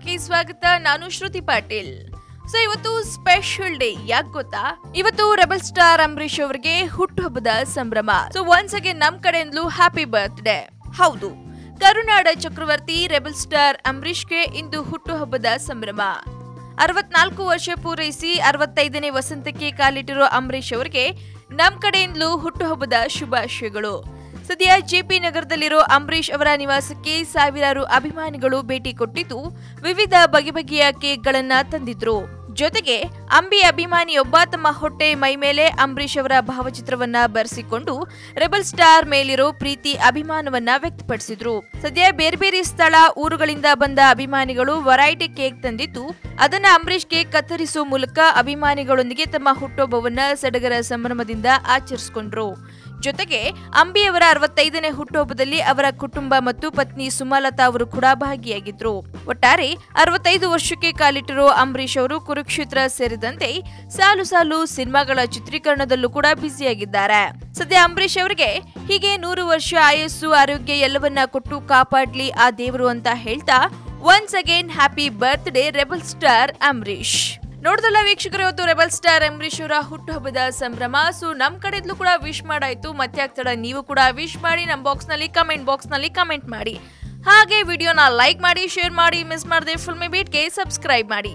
ಕಾರ್ಯಕ್ರಮಕ್ಕೆ ಸ್ವಾಗತ. ನಾನು ಶ್ರುತಿ ಪಾಟೀಲ್. ಸೊ ಇವತ್ತು ಸ್ಪೆಷಲ್ ಡೇ ಯಾಕೆ ಗೊತ್ತಾ? ಇವತ್ತು ರೆಬಲ್ ಸ್ಟಾರ್ ಅಂಬರೀಶ್ ಅವರಿಗೆ ಹುಟ್ಟುಹಬ್ಬದ ಸಂಭ್ರಮ. ಸೊ ಒನ್ಸ್ ಅಗೇನ್ ನಮ್ ಕಡೆಯಿಂದಲೂ ಹ್ಯಾಪಿ ಬರ್ತ್ ಡೇ ಹೌದು, ಕರುನಾಡ ಚಕ್ರವರ್ತಿ ರೆಬಲ್ ಸ್ಟಾರ್ ಅಂಬರೀಷ್ಗೆ ಇಂದು ಹುಟ್ಟುಹಬ್ಬದ ಸಂಭ್ರಮ. ಅರವತ್ನಾಲ್ಕು ವರ್ಷ ಪೂರೈಸಿ ಅರವತ್ತೈದನೇ ವಸಂತಕ್ಕೆ ಕಾಲಿಟ್ಟಿರೋ ಅಂಬರೀಶ್ ಅವರಿಗೆ ನಮ್ ಕಡೆಯಿಂದಲೂ ಹುಟ್ಟುಹಬ್ಬದ ಶುಭಾಶಯಗಳು. ಸದ್ಯ ಜೆಪಿ ನಗರದಲ್ಲಿರೋ ಅಂಬರೀಷ್ ಅವರ ನಿವಾಸಕ್ಕೆ ಸಾವಿರಾರು ಅಭಿಮಾನಿಗಳು ಭೇಟಿ ಕೊಟ್ಟಿದ್ದು, ವಿವಿಧ ಬಗೆ ಬಗೆಯ ಕೇಕ್ಗಳನ್ನ ತಂದಿದ್ರು. ಜೊತೆಗೆ, ಅಂಬಿ ಅಭಿಮಾನಿಯೊಬ್ಬ ತಮ್ಮ ಹೊಟ್ಟೆ ಮೈ ಮೇಲೆ ಅಂಬರೀಷ್ ಅವರ ಭಾವಚಿತ್ರವನ್ನ ಬರೆಸಿಕೊಂಡು, ರೆಬಲ್ ಸ್ಟಾರ್ ಮೇಲಿರೋ ಪ್ರೀತಿ ಅಭಿಮಾನವನ್ನ ವ್ಯಕ್ತಪಡಿಸಿದ್ರು. ಸದ್ಯ ಬೇರೆ ಬೇರೆ ಸ್ಥಳ, ಊರುಗಳಿಂದ ಬಂದ ಅಭಿಮಾನಿಗಳು ವೆರೈಟಿ ಕೇಕ್ ತಂದಿದ್ದು, ಅದನ್ನ ಅಂಬರೀಷ್ಗೆ ಕತ್ತರಿಸುವ ಮೂಲಕ ಅಭಿಮಾನಿಗಳೊಂದಿಗೆ ತಮ್ಮ ಹುಟ್ಟುಹಬ್ಬವನ್ನ ಸಡಗರ ಸಂಭ್ರಮದಿಂದ ಆಚರಿಸಿಕೊಂಡ್ರು. ಜೊತೆಗೆ ಅಂಬಿಯವರ ಅರವತ್ತೈದನೇ ಹುಟ್ಟುಹಬ್ಬದಲ್ಲಿ ಅವರ ಕುಟುಂಬ ಮತ್ತು ಪತ್ನಿ ಸುಮಲತಾ ಅವರು ಕೂಡ ಭಾಗಿಯಾಗಿದ್ರು. ಒಟ್ಟಾರೆ ಅರವತ್ತೈದು ವರ್ಷಕ್ಕೆ ಕಾಲಿಟ್ಟಿರೋ ಅಂಬರೀಶ್ ಅವರು ಕುರುಕ್ಷೇತ್ರ ಸೇರಿದಂತೆ ಸಾಲು ಸಾಲು ಸಿನಿಮಾಗಳ ಚಿತ್ರೀಕರಣದಲ್ಲೂ ಕೂಡ ಬ್ಯುಸಿಯಾಗಿದ್ದಾರೆ. ಸದ್ಯ ಅಂಬರೀಶ್ ಅವರಿಗೆ ಹೀಗೆ ನೂರು ವರ್ಷ ಆಯಸ್ಸು, ಆರೋಗ್ಯ ಎಲ್ಲವನ್ನ ಕೊಟ್ಟು ಕಾಪಾಡ್ಲಿ ಆ ದೇವರು ಅಂತ ಹೇಳ್ತಾ once again happy birth rebel star Ambareesh ನೋಡಿದಲ್ಲ ವೀಕ್ಷಕರು, ಇವತ್ತು ರೆಬಲ್ ಸ್ಟಾರ್ ಅಂಬರೀಶ್ ಅವರ ಹುಟ್ಟುಹಬ್ಬದ ಸಂಭ್ರಮ. ಸೊ ನಮ್ ಕಡೆದ್ಲು ಕೂಡ ವಿಶ್ ಮಾಡಾಯ್ತು. ಮತ್ತೆ ಆಗ್ತಾಡ ನೀವು ಕೂಡ ವಿಶ್ ಮಾಡಿ ನಮ್ಮ ಬಾಕ್ಸ್ನಲ್ಲಿ ಕಮೆಂಟ್ ಬಾಕ್ಸ್ನಲ್ಲಿ ಕಮೆಂಟ್ ಮಾಡಿ. ಹಾಗೆ ವಿಡಿಯೋನ ಲೈಕ್ ಮಾಡಿ ಶೇರ್ ಮಾಡಿ ಮಿಸ್ ಮಾಡದೆ ಫುಲ್ ಮೇ ಬೀಟ್ಗೆ ಸಬ್ಸ್ಕ್ರೈಬ್ ಮಾಡಿ.